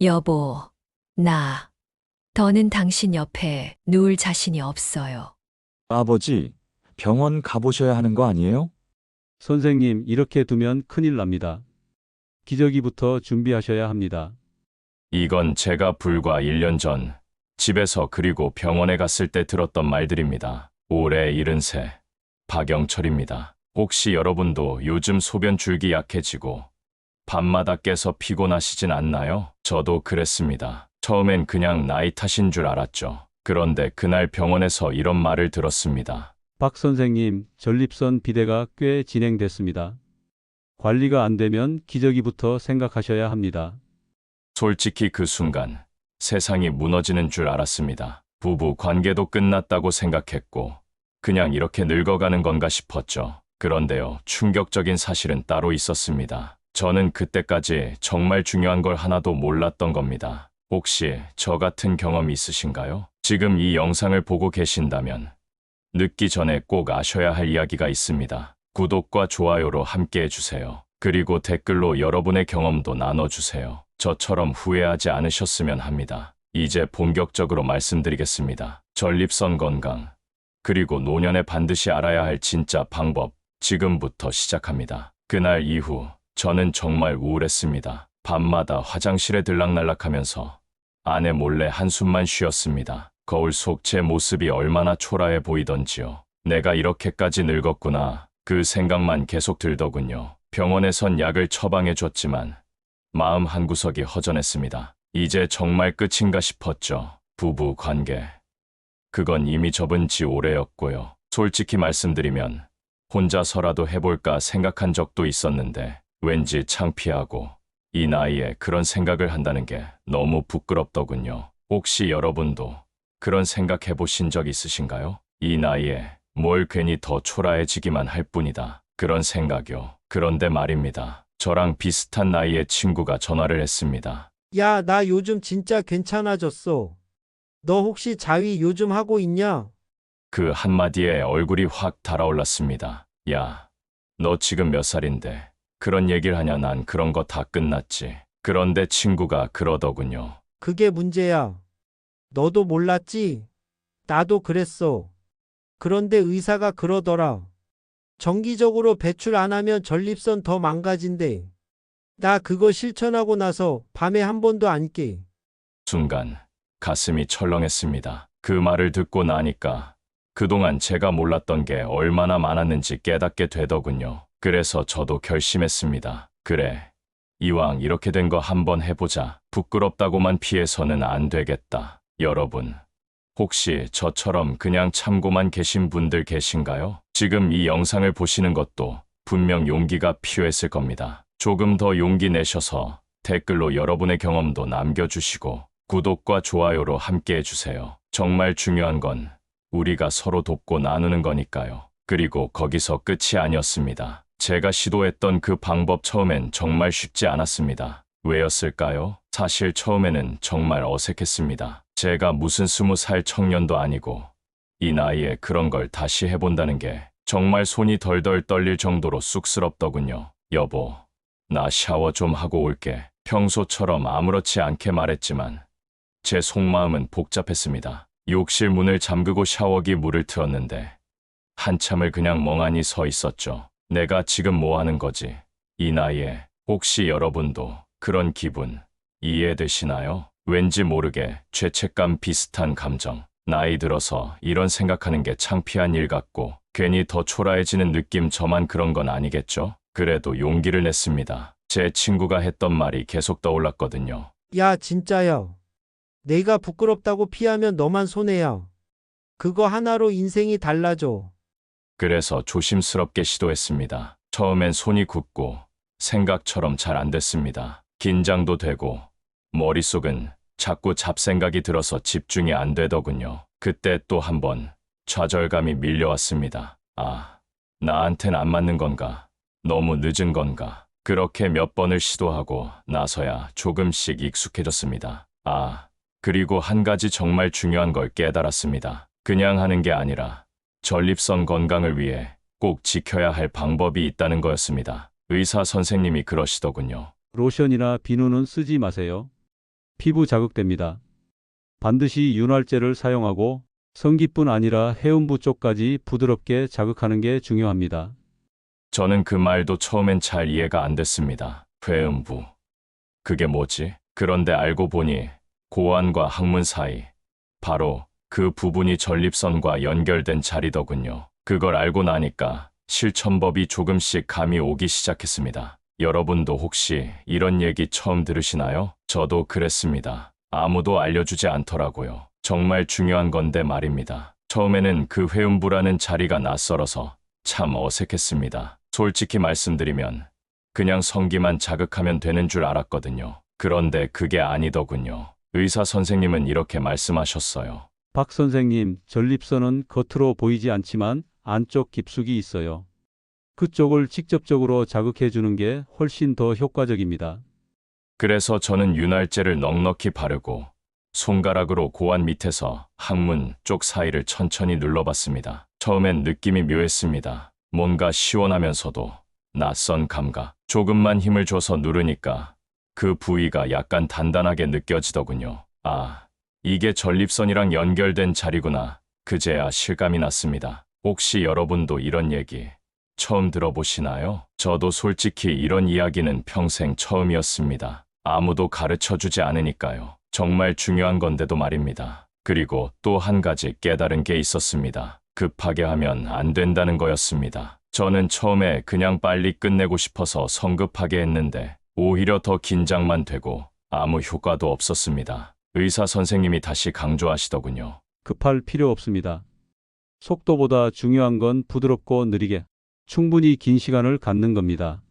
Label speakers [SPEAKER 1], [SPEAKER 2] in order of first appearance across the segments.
[SPEAKER 1] 여보, 나 더는 당신 옆에 누울 자신이 없어요.
[SPEAKER 2] 아버지, 병원 가보셔야 하는 거 아니에요?
[SPEAKER 3] 선생님, 이렇게 두면 큰일 납니다. 기저귀부터 준비하셔야 합니다.
[SPEAKER 4] 이건 제가 불과 1년 전 집에서 그리고 병원에 갔을 때 들었던 말들입니다. 올해 73, 박영철입니다. 혹시 여러분도 요즘 소변 줄기 약해지고 밤마다 깨서 피곤하시진 않나요? 저도 그랬습니다. 처음엔 그냥 나이 탓인 줄 알았죠. 그런데 그날 병원에서 이런 말을 들었습니다.
[SPEAKER 3] 박 선생님, 전립선 비대가 꽤 진행됐습니다. 관리가 안 되면 기저귀부터 생각하셔야 합니다.
[SPEAKER 4] 솔직히 그 순간 세상이 무너지는 줄 알았습니다. 부부 관계도 끝났다고 생각했고 그냥 이렇게 늙어가는 건가 싶었죠. 그런데요, 충격적인 사실은 따로 있었습니다. 저는 그때까지 정말 중요한 걸 하나도 몰랐던 겁니다. 혹시 저 같은 경험 있으신가요? 지금 이 영상을 보고 계신다면 늦기 전에 꼭 아셔야 할 이야기가 있습니다. 구독과 좋아요로 함께 해주세요. 그리고 댓글로 여러분의 경험도 나눠주세요. 저처럼 후회하지 않으셨으면 합니다. 이제 본격적으로 말씀드리겠습니다. 전립선 건강, 그리고 노년에 반드시 알아야 할 진짜 방법, 지금부터 시작합니다. 그날 이후 저는 정말 우울했습니다. 밤마다 화장실에 들락날락하면서 아내 몰래 한숨만 쉬었습니다. 거울 속 제 모습이 얼마나 초라해 보이던지요. 내가 이렇게까지 늙었구나. 그 생각만 계속 들더군요. 병원에선 약을 처방해 줬지만 마음 한구석이 허전했습니다. 이제 정말 끝인가 싶었죠. 부부 관계. 그건 이미 접은 지 오래였고요. 솔직히 말씀드리면 혼자서라도 해볼까 생각한 적도 있었는데 왠지 창피하고 이 나이에 그런 생각을 한다는 게 너무 부끄럽더군요. 혹시 여러분도 그런 생각 해 보신 적 있으신가요? 이 나이에 뭘 괜히 더 초라해지기만 할 뿐이다. 그런 생각이요. 그런데 말입니다. 저랑 비슷한 나이의 친구가 전화를 했습니다.
[SPEAKER 5] 야, 나 요즘 진짜 괜찮아졌어. 너 혹시 자위 요즘 하고 있냐?
[SPEAKER 4] 그 한마디에 얼굴이 확 달아올랐습니다. 야, 너 지금 몇 살인데 그런 얘기를 하냐 난 그런 거 다 끝났지. 그런데 친구가 그러더군요.
[SPEAKER 5] 그게 문제야. 너도 몰랐지? 나도 그랬어. 그런데 의사가 그러더라. 정기적으로 배출 안 하면 전립선 더 망가진대. 나 그거 실천하고 나서 밤에 한 번도 안 깨.
[SPEAKER 4] 순간 가슴이 철렁했습니다. 그 말을 듣고 나니까 그동안 제가 몰랐던 게 얼마나 많았는지 깨닫게 되더군요. 그래서 저도 결심했습니다. 그래. 이왕 이렇게 된 거 한번 해보자. 부끄럽다고만 피해서는 안 되겠다. 여러분, 혹시 저처럼 그냥 참고만 계신 분들 계신가요? 지금 이 영상을 보시는 것도 분명 용기가 필요했을 겁니다. 조금 더 용기 내셔서 댓글로 여러분의 경험도 남겨주시고 구독과 좋아요로 함께 해주세요. 정말 중요한 건 우리가 서로 돕고 나누는 거니까요. 그리고 거기서 끝이 아니었습니다. 제가 시도했던 그 방법 처음엔 정말 쉽지 않았습니다. 왜였을까요? 사실 처음에는 정말 어색했습니다. 제가 무슨 스무 살 청년도 아니고 이 나이에 그런 걸 다시 해본다는 게 정말 손이 덜덜 떨릴 정도로 쑥스럽더군요. 여보, 나 샤워 좀 하고 올게. 평소처럼 아무렇지 않게 말했지만 제 속마음은 복잡했습니다. 욕실 문을 잠그고 샤워기 물을 틀었는데 한참을 그냥 멍하니 서 있었죠. 내가 지금 뭐 하는 거지? 이 나이에 혹시 여러분도 그런 기분 이해되시나요? 왠지 모르게 죄책감 비슷한 감정. 나이 들어서 이런 생각하는 게 창피한 일 같고 괜히 더 초라해지는 느낌 저만 그런 건 아니겠죠? 그래도 용기를 냈습니다. 제 친구가 했던 말이 계속 떠올랐거든요.
[SPEAKER 5] 야, 진짜야. 내가 부끄럽다고 피하면 너만 손해야. 그거 하나로 인생이 달라져.
[SPEAKER 4] 그래서 조심스럽게 시도했습니다. 처음엔 손이 굳고 생각처럼 잘 안 됐습니다. 긴장도 되고 머릿속은 자꾸 잡생각이 들어서 집중이 안 되더군요. 그때 또 한 번 좌절감이 밀려왔습니다. 아, 나한텐 안 맞는 건가? 너무 늦은 건가? 그렇게 몇 번을 시도하고 나서야 조금씩 익숙해졌습니다. 아, 그리고 한 가지 정말 중요한 걸 깨달았습니다. 그냥 하는 게 아니라 전립선 건강을 위해 꼭 지켜야 할 방법이 있다는 거였습니다. 의사 선생님이 그러시더군요.
[SPEAKER 3] 로션이나 비누는 쓰지 마세요. 피부 자극됩니다. 반드시 윤활제를 사용하고 성기뿐 아니라 해음부 쪽까지 부드럽게 자극하는 게 중요합니다.
[SPEAKER 4] 저는 그 말도 처음엔 잘 이해가 안 됐습니다. 회음부. 그게 뭐지? 그런데 알고 보니 고환과 항문 사이, 바로 그 부분이 전립선과 연결된 자리더군요. 그걸 알고 나니까 실천법이 조금씩 감이 오기 시작했습니다. 여러분도 혹시 이런 얘기 처음 들으시나요? 저도 그랬습니다. 아무도 알려주지 않더라고요. 정말 중요한 건데 말입니다. 처음에는 그 회음부라는 자리가 낯설어서 참 어색했습니다. 솔직히 말씀드리면 그냥 성기만 자극하면 되는 줄 알았거든요. 그런데 그게 아니더군요. 의사 선생님은 이렇게 말씀하셨어요.
[SPEAKER 3] 박 선생님, 전립선은 겉으로 보이지 않지만 안쪽 깊숙이 있어요. 그쪽을 직접적으로 자극해 주는 게 훨씬 더 효과적입니다.
[SPEAKER 4] 그래서 저는 윤활제를 넉넉히 바르고 손가락으로 고환 밑에서 항문 쪽 사이를 천천히 눌러봤습니다. 처음엔 느낌이 묘했습니다. 뭔가 시원하면서도 낯선 감각. 조금만 힘을 줘서 누르니까 그 부위가 약간 단단하게 느껴지더군요. 아, 이게 전립선이랑 연결된 자리구나. 그제야 실감이 났습니다. 혹시 여러분도 이런 얘기 처음 들어보시나요? 저도 솔직히 이런 이야기는 평생 처음이었습니다. 아무도 가르쳐 주지 않으니까요. 정말 중요한 건데도 말입니다. 그리고 또 한 가지 깨달은 게 있었습니다. 급하게 하면 안 된다는 거였습니다. 저는 처음에 그냥 빨리 끝내고 싶어서 성급하게 했는데 오히려 더 긴장만 되고 아무 효과도 없었습니다. 의사 선생님이 다시 강조하시더군요.
[SPEAKER 3] 급할 필요 없습니다. 속도보다 중요한 건 부드럽고 느리게 충분히 긴 시간을 갖는 겁니다.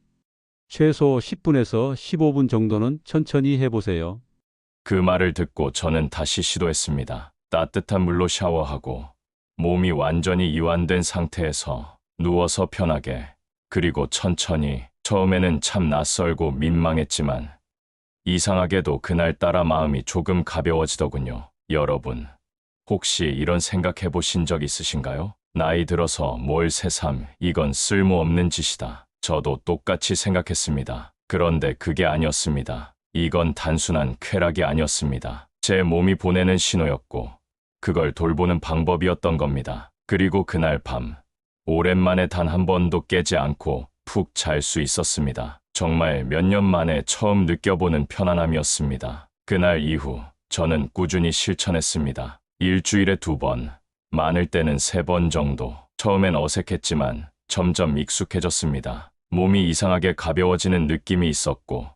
[SPEAKER 3] 최소 10분에서 15분 정도는 천천히 해보세요.
[SPEAKER 4] 그 말을 듣고 저는 다시 시도했습니다. 따뜻한 물로 샤워하고 몸이 완전히 이완된 상태에서 누워서 편하게 그리고 천천히 처음에는 참 낯설고 민망했지만 이상하게도 그날따라 마음이 조금 가벼워지더군요. 여러분, 혹시 이런 생각해 보신 적 있으신가요? 나이 들어서 뭘 새삼 이건 쓸모없는 짓이다. 저도 똑같이 생각했습니다. 그런데 그게 아니었습니다. 이건 단순한 쾌락이 아니었습니다. 제 몸이 보내는 신호였고, 그걸 돌보는 방법이었던 겁니다. 그리고 그날 밤, 오랜만에 단 한 번도 깨지 않고 푹 잘 수 있었습니다. 정말 몇 년 만에 처음 느껴보는 편안함이었습니다. 그날 이후 저는 꾸준히 실천했습니다. 일주일에 두 번, 많을 때는 세 번 정도. 처음엔 어색했지만 점점 익숙해졌습니다. 몸이 이상하게 가벼워지는 느낌이 있었고,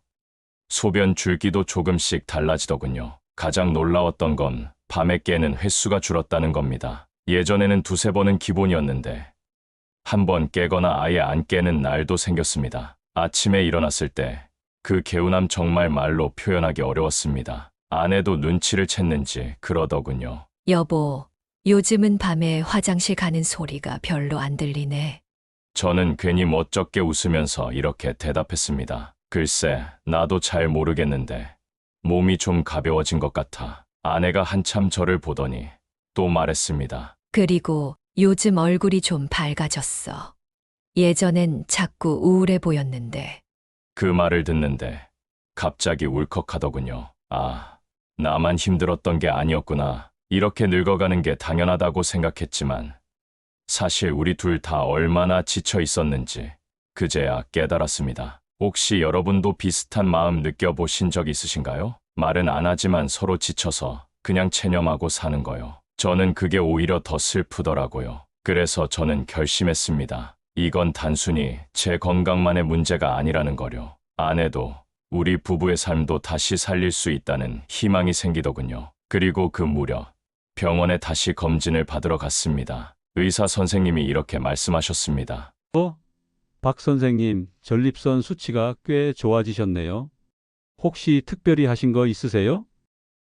[SPEAKER 4] 소변 줄기도 조금씩 달라지더군요. 가장 놀라웠던 건 밤에 깨는 횟수가 줄었다는 겁니다. 예전에는 두세 번은 기본이었는데, 한 번 깨거나 아예 안 깨는 날도 생겼습니다. 아침에 일어났을 때 그 개운함 정말 말로 표현하기 어려웠습니다. 아내도 눈치를 챘는지 그러더군요.
[SPEAKER 1] 여보, 요즘은 밤에 화장실 가는 소리가 별로 안 들리네.
[SPEAKER 4] 저는 괜히 멋쩍게 웃으면서 이렇게 대답했습니다. 글쎄, 나도 잘 모르겠는데 몸이 좀 가벼워진 것 같아. 아내가 한참 저를 보더니 또 말했습니다.
[SPEAKER 1] 그리고 요즘 얼굴이 좀 밝아졌어. 예전엔 자꾸 우울해 보였는데.
[SPEAKER 4] 그 말을 듣는데 갑자기 울컥하더군요. 아, 나만 힘들었던 게 아니었구나. 이렇게 늙어가는 게 당연하다고 생각했지만 사실 우리 둘 다 얼마나 지쳐 있었는지 그제야 깨달았습니다. 혹시 여러분도 비슷한 마음 느껴보신 적 있으신가요? 말은 안 하지만 서로 지쳐서 그냥 체념하고 사는 거요. 저는 그게 오히려 더 슬프더라고요. 그래서 저는 결심했습니다. 이건 단순히 제 건강만의 문제가 아니라는 거요. 아내도 우리 부부의 삶도 다시 살릴 수 있다는 희망이 생기더군요. 그리고 그 무렵 병원에 다시 검진을 받으러 갔습니다. 의사 선생님이 이렇게 말씀하셨습니다.
[SPEAKER 3] 어? 박 선생님, 전립선 수치가 꽤 좋아지셨네요. 혹시 특별히 하신 거 있으세요?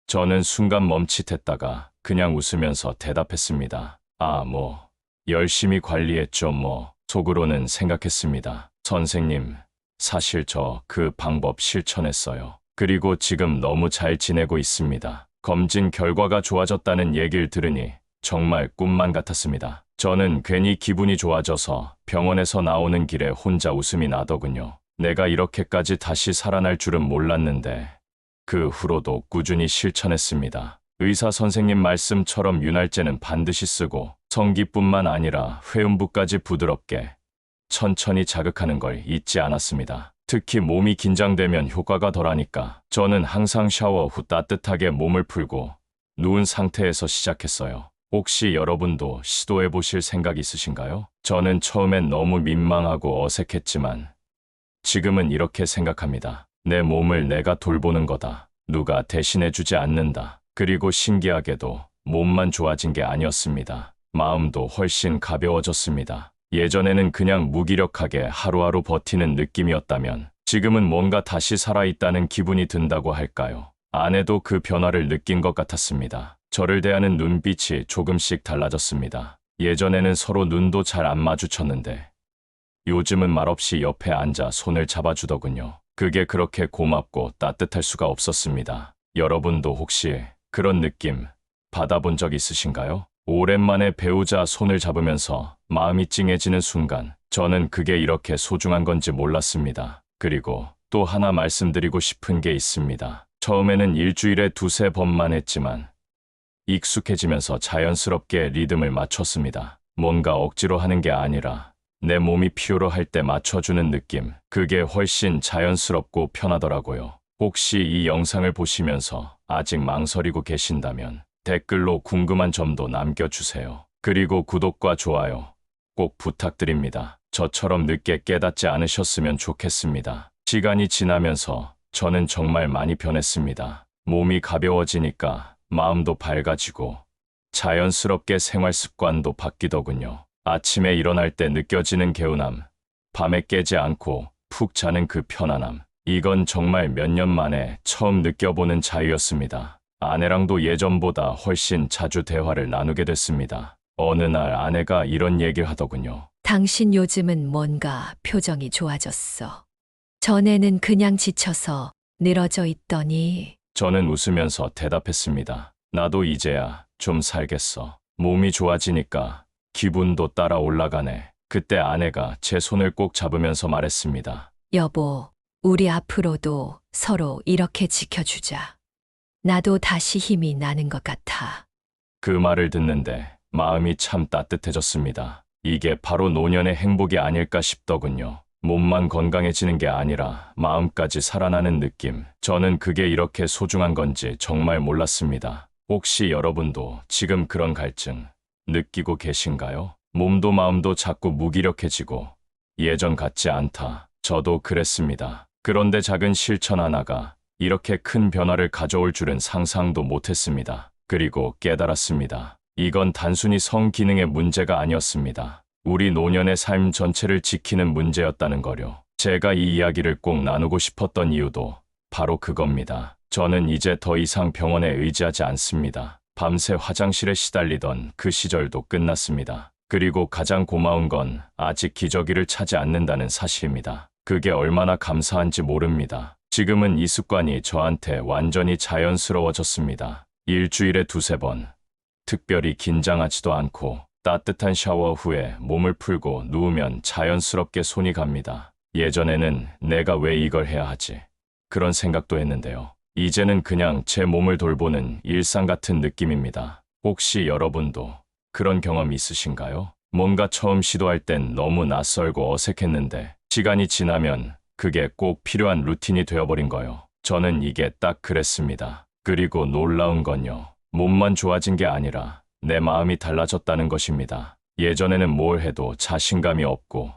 [SPEAKER 4] 저는 순간 멈칫했다가 그냥 웃으면서 대답했습니다. 아, 뭐, 열심히 관리했죠, 뭐, 속으로는 생각했습니다. 선생님, 사실 저 그 방법 실천했어요. 그리고 지금 너무 잘 지내고 있습니다. 검진 결과가 좋아졌다는 얘기를 들으니 정말 꿈만 같았습니다. 저는 괜히 기분이 좋아져서 병원에서 나오는 길에 혼자 웃음이 나더군요. 내가 이렇게까지 다시 살아날 줄은 몰랐는데 그 후로도 꾸준히 실천했습니다. 의사 선생님 말씀처럼 윤활제는 반드시 쓰고 성기뿐만 아니라 회음부까지 부드럽게 천천히 자극하는 걸 잊지 않았습니다. 특히 몸이 긴장되면 효과가 덜하니까 저는 항상 샤워 후 따뜻하게 몸을 풀고 누운 상태에서 시작했어요. 혹시 여러분도 시도해 보실 생각 있으신가요? 저는 처음엔 너무 민망하고 어색했지만 지금은 이렇게 생각합니다. 내 몸을 내가 돌보는 거다. 누가 대신해 주지 않는다. 그리고 신기하게도 몸만 좋아진 게 아니었습니다. 마음도 훨씬 가벼워졌습니다. 예전에는 그냥 무기력하게 하루하루 버티는 느낌이었다면 지금은 뭔가 다시 살아있다는 기분이 든다고 할까요? 아내도 그 변화를 느낀 것 같았습니다. 저를 대하는 눈빛이 조금씩 달라졌습니다. 예전에는 서로 눈도 잘 안 마주쳤는데 요즘은 말없이 옆에 앉아 손을 잡아주더군요. 그게 그렇게 고맙고 따뜻할 수가 없었습니다. 여러분도 혹시 그런 느낌 받아본 적 있으신가요? 오랜만에 배우자 손을 잡으면서 마음이 찡해지는 순간 저는 그게 이렇게 소중한 건지 몰랐습니다. 그리고 또 하나 말씀드리고 싶은 게 있습니다. 처음에는 일주일에 두세 번만 했지만 익숙해지면서 자연스럽게 리듬을 맞췄습니다. 뭔가 억지로 하는 게 아니라 내 몸이 필요로 할 때 맞춰주는 느낌. 그게 훨씬 자연스럽고 편하더라고요. 혹시 이 영상을 보시면서 아직 망설이고 계신다면 댓글로 궁금한 점도 남겨주세요. 그리고 구독과 좋아요 꼭 부탁드립니다. 저처럼 늦게 깨닫지 않으셨으면 좋겠습니다. 시간이 지나면서 저는 정말 많이 변했습니다. 몸이 가벼워지니까 마음도 밝아지고 자연스럽게 생활 습관도 바뀌더군요. 아침에 일어날 때 느껴지는 개운함, 밤에 깨지 않고 푹 자는 그 편안함. 이건 정말 몇 년 만에 처음 느껴보는 자유였습니다. 아내랑도 예전보다 훨씬 자주 대화를 나누게 됐습니다. 어느 날 아내가 이런 얘기를 하더군요.
[SPEAKER 1] 당신 요즘은 뭔가 표정이 좋아졌어. 전에는 그냥 지쳐서 늘어져 있더니
[SPEAKER 4] 저는 웃으면서 대답했습니다. 나도 이제야 좀 살겠어. 몸이 좋아지니까 기분도 따라 올라가네. 그때 아내가 제 손을 꼭 잡으면서 말했습니다.
[SPEAKER 1] 여보, 우리 앞으로도 서로 이렇게 지켜주자. 나도 다시 힘이 나는 것 같아.
[SPEAKER 4] 그 말을 듣는데 마음이 참 따뜻해졌습니다. 이게 바로 노년의 행복이 아닐까 싶더군요. 몸만 건강해지는 게 아니라 마음까지 살아나는 느낌. 저는 그게 이렇게 소중한 건지 정말 몰랐습니다. 혹시 여러분도 지금 그런 갈증 느끼고 계신가요? 몸도 마음도 자꾸 무기력해지고 예전 같지 않다. 저도 그랬습니다. 그런데 작은 실천 하나가 이렇게 큰 변화를 가져올 줄은 상상도 못했습니다. 그리고 깨달았습니다. 이건 단순히 성 기능의 문제가 아니었습니다. 우리 노년의 삶 전체를 지키는 문제였다는 거요. 제가 이 이야기를 꼭 나누고 싶었던 이유도 바로 그겁니다. 저는 이제 더 이상 병원에 의지하지 않습니다. 밤새 화장실에 시달리던 그 시절도 끝났습니다. 그리고 가장 고마운 건 아직 기저귀를 차지 않는다는 사실입니다. 그게 얼마나 감사한지 모릅니다. 지금은 이 습관이 저한테 완전히 자연스러워졌습니다. 일주일에 두세 번. 특별히 긴장하지도 않고 따뜻한 샤워 후에 몸을 풀고 누우면 자연스럽게 손이 갑니다. 예전에는 내가 왜 이걸 해야 하지? 그런 생각도 했는데요. 이제는 그냥 제 몸을 돌보는 일상 같은 느낌입니다. 혹시 여러분도 그런 경험 있으신가요? 뭔가 처음 시도할 땐 너무 낯설고 어색했는데 시간이 지나면 그게 꼭 필요한 루틴이 되어버린 거요. 저는 이게 딱 그랬습니다. 그리고 놀라운 건요. 몸만 좋아진 게 아니라 내 마음이 달라졌다는 것입니다. 예전에는 뭘 해도 자신감이 없고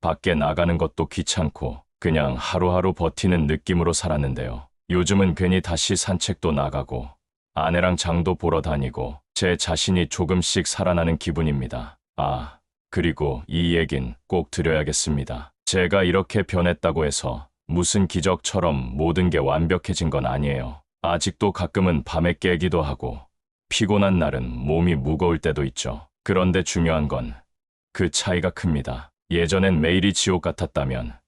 [SPEAKER 4] 밖에 나가는 것도 귀찮고 그냥 하루하루 버티는 느낌으로 살았는데요. 요즘은 괜히 다시 산책도 나가고 아내랑 장도 보러 다니고 제 자신이 조금씩 살아나는 기분입니다. 아, 그리고 이 얘긴 꼭 드려야겠습니다. 제가 이렇게 변했다고 해서 무슨 기적처럼 모든 게 완벽해진 건 아니에요. 아직도 가끔은 밤에 깨기도 하고 피곤한 날은 몸이 무거울 때도 있죠. 그런데 중요한 건 그 차이가 큽니다. 예전엔 매일이 지옥 같았다면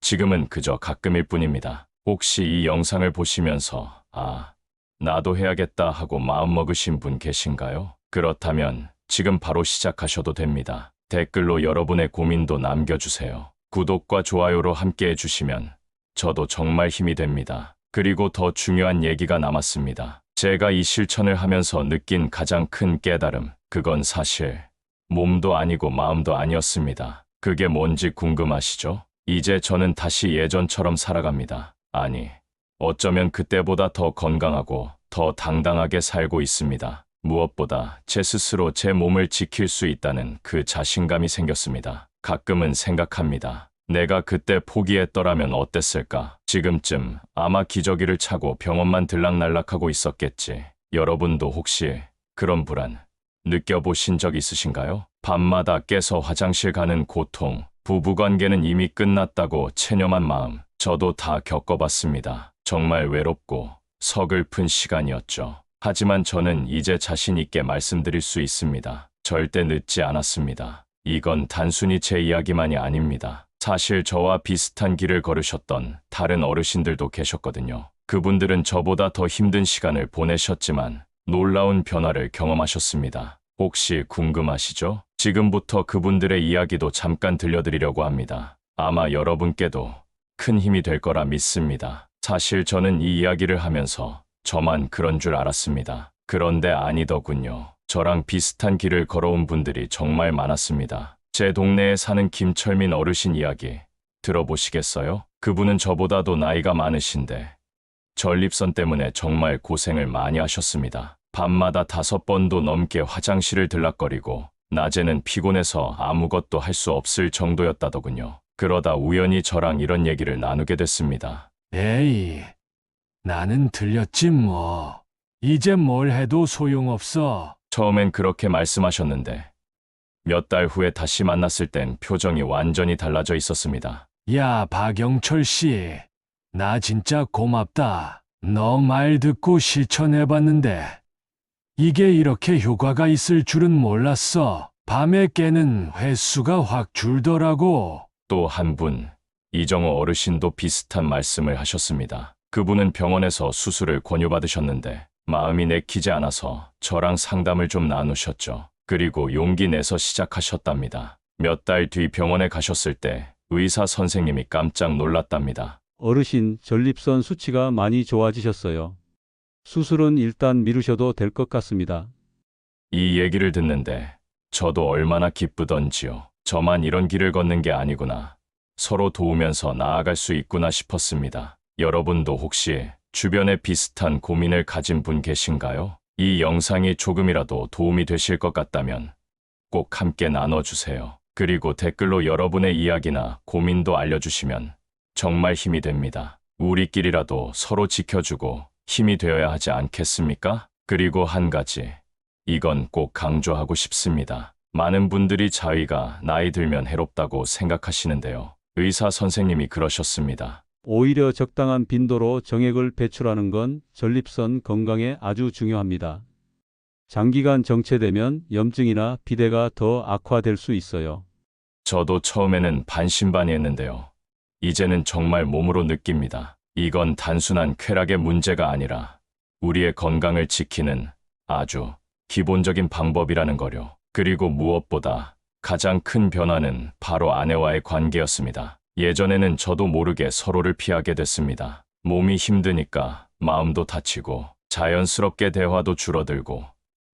[SPEAKER 4] 지금은 그저 가끔일 뿐입니다. 혹시 이 영상을 보시면서 아, 나도 해야겠다 하고 마음먹으신 분 계신가요? 그렇다면 지금 바로 시작하셔도 됩니다. 댓글로 여러분의 고민도 남겨주세요. 구독과 좋아요로 함께 해주시면 저도 정말 힘이 됩니다. 그리고 더 중요한 얘기가 남았습니다. 제가 이 실천을 하면서 느낀 가장 큰 깨달음, 그건 사실 몸도 아니고 마음도 아니었습니다. 그게 뭔지 궁금하시죠? 이제 저는 다시 예전처럼 살아갑니다. 아니, 어쩌면 그때보다 더 건강하고 더 당당하게 살고 있습니다. 무엇보다 제 스스로 제 몸을 지킬 수 있다는 그 자신감이 생겼습니다. 가끔은 생각합니다. 내가 그때 포기했더라면 어땠을까? 지금쯤 아마 기저귀를 차고 병원만 들락날락하고 있었겠지. 여러분도 혹시 그런 불안 느껴보신 적 있으신가요? 밤마다 깨서 화장실 가는 고통, 부부관계는 이미 끝났다고 체념한 마음, 저도 다 겪어봤습니다. 정말 외롭고 서글픈 시간이었죠. 하지만 저는 이제 자신 있게 말씀드릴 수 있습니다. 절대 늦지 않았습니다. 이건 단순히 제 이야기만이 아닙니다. 사실 저와 비슷한 길을 걸으셨던 다른 어르신들도 계셨거든요. 그분들은 저보다 더 힘든 시간을 보내셨지만 놀라운 변화를 경험하셨습니다. 혹시 궁금하시죠? 지금부터 그분들의 이야기도 잠깐 들려드리려고 합니다. 아마 여러분께도 큰 힘이 될 거라 믿습니다. 사실 저는 이 이야기를 하면서 저만 그런 줄 알았습니다. 그런데 아니더군요. 저랑 비슷한 길을 걸어온 분들이 정말 많았습니다. 제 동네에 사는 김철민 어르신 이야기 들어보시겠어요? 그분은 저보다도 나이가 많으신데 전립선 때문에 정말 고생을 많이 하셨습니다. 밤마다 다섯 번도 넘게 화장실을 들락거리고 낮에는 피곤해서 아무것도 할 수 없을 정도였다더군요. 그러다 우연히 저랑 이런 얘기를 나누게 됐습니다.
[SPEAKER 6] 에이, 나는 들렸지 뭐. 이제 뭘 해도 소용없어.
[SPEAKER 4] 처음엔 그렇게 말씀하셨는데 몇 달 후에 다시 만났을 땐 표정이 완전히 달라져 있었습니다.
[SPEAKER 6] 야, 박영철 씨. 나 진짜 고맙다. 너 말 듣고 실천해봤는데. 이게 이렇게 효과가 있을 줄은 몰랐어. 밤에 깨는 횟수가 확 줄더라고.
[SPEAKER 4] 또 한 분, 이정호 어르신도 비슷한 말씀을 하셨습니다. 그분은 병원에서 수술을 권유받으셨는데 마음이 내키지 않아서 저랑 상담을 좀 나누셨죠. 그리고 용기 내서 시작하셨답니다. 몇 달 뒤 병원에 가셨을 때 의사 선생님이 깜짝 놀랐답니다.
[SPEAKER 3] 어르신 전립선 수치가 많이 좋아지셨어요. 수술은 일단 미루셔도 될 것 같습니다.
[SPEAKER 4] 이 얘기를 듣는데 저도 얼마나 기쁘던지요. 저만 이런 길을 걷는 게 아니구나. 서로 도우면서 나아갈 수 있구나 싶었습니다. 여러분도 혹시 주변에 비슷한 고민을 가진 분 계신가요? 이 영상이 조금이라도 도움이 되실 것 같다면 꼭 함께 나눠주세요. 그리고 댓글로 여러분의 이야기나 고민도 알려주시면 정말 힘이 됩니다. 우리끼리라도 서로 지켜주고 힘이 되어야 하지 않겠습니까? 그리고 한 가지. 이건 꼭 강조하고 싶습니다. 많은 분들이 자위가 나이 들면 해롭다고 생각하시는데요. 의사 선생님이 그러셨습니다.
[SPEAKER 3] 오히려 적당한 빈도로 정액을 배출하는 건 전립선 건강에 아주 중요합니다. 장기간 정체되면 염증이나 비대가 더 악화될 수 있어요.
[SPEAKER 4] 저도 처음에는 반신반의했는데요. 이제는 정말 몸으로 느낍니다. 이건 단순한 쾌락의 문제가 아니라 우리의 건강을 지키는 아주 기본적인 방법이라는 거요. 그리고 무엇보다 가장 큰 변화는 바로 아내와의 관계였습니다. 예전에는 저도 모르게 서로를 피하게 됐습니다. 몸이 힘드니까 마음도 다치고 자연스럽게 대화도 줄어들고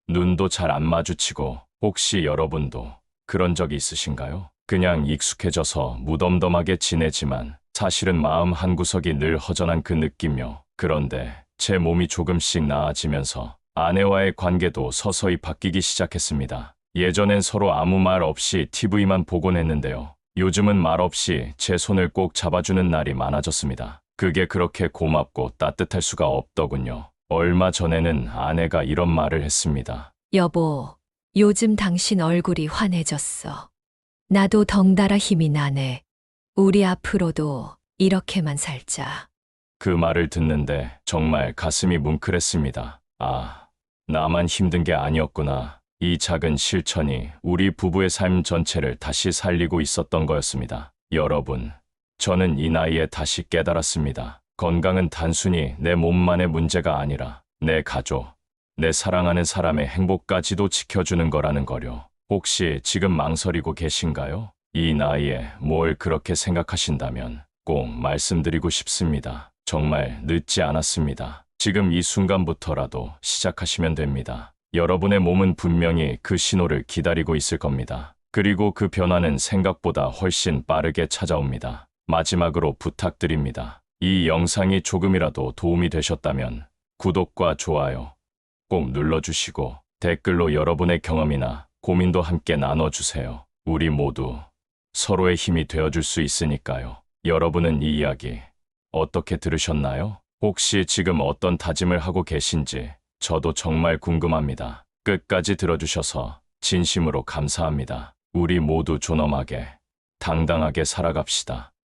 [SPEAKER 4] 눈도 잘 안 마주치고 혹시 여러분도 그런 적이 있으신가요? 그냥 익숙해져서 무덤덤하게 지내지만 사실은 마음 한구석이 늘 허전한 그 느낌요. 그런데 제 몸이 조금씩 나아지면서 아내와의 관계도 서서히 바뀌기 시작했습니다. 예전엔 서로 아무 말 없이 TV만 보곤 했는데요. 요즘은 말 없이 제 손을 꼭 잡아주는 날이 많아졌습니다. 그게 그렇게 고맙고 따뜻할 수가 없더군요. 얼마 전에는 아내가 이런 말을 했습니다.
[SPEAKER 1] 여보, 요즘 당신 얼굴이 환해졌어. 나도 덩달아 힘이 나네. 우리 앞으로도 이렇게만 살자.
[SPEAKER 4] 그 말을 듣는데 정말 가슴이 뭉클했습니다. 아, 나만 힘든 게 아니었구나. 이 작은 실천이 우리 부부의 삶 전체를 다시 살리고 있었던 거였습니다. 여러분, 저는 이 나이에 다시 깨달았습니다. 건강은 단순히 내 몸만의 문제가 아니라 내 가족, 내 사랑하는 사람의 행복까지도 지켜주는 거라는 거요. 혹시 지금 망설이고 계신가요? 이 나이에 뭘 그렇게 생각하신다면 꼭 말씀드리고 싶습니다. 정말 늦지 않았습니다. 지금 이 순간부터라도 시작하시면 됩니다. 여러분의 몸은 분명히 그 신호를 기다리고 있을 겁니다. 그리고 그 변화는 생각보다 훨씬 빠르게 찾아옵니다. 마지막으로 부탁드립니다. 이 영상이 조금이라도 도움이 되셨다면 구독과 좋아요 꼭 눌러주시고 댓글로 여러분의 경험이나 고민도 함께 나눠주세요. 우리 모두 서로의 힘이 되어줄 수 있으니까요. 여러분은 이 이야기 어떻게 들으셨나요? 혹시 지금 어떤 다짐을 하고 계신지 저도 정말 궁금합니다. 끝까지 들어주셔서 진심으로 감사합니다. 우리 모두 존엄하게, 당당하게 살아갑시다.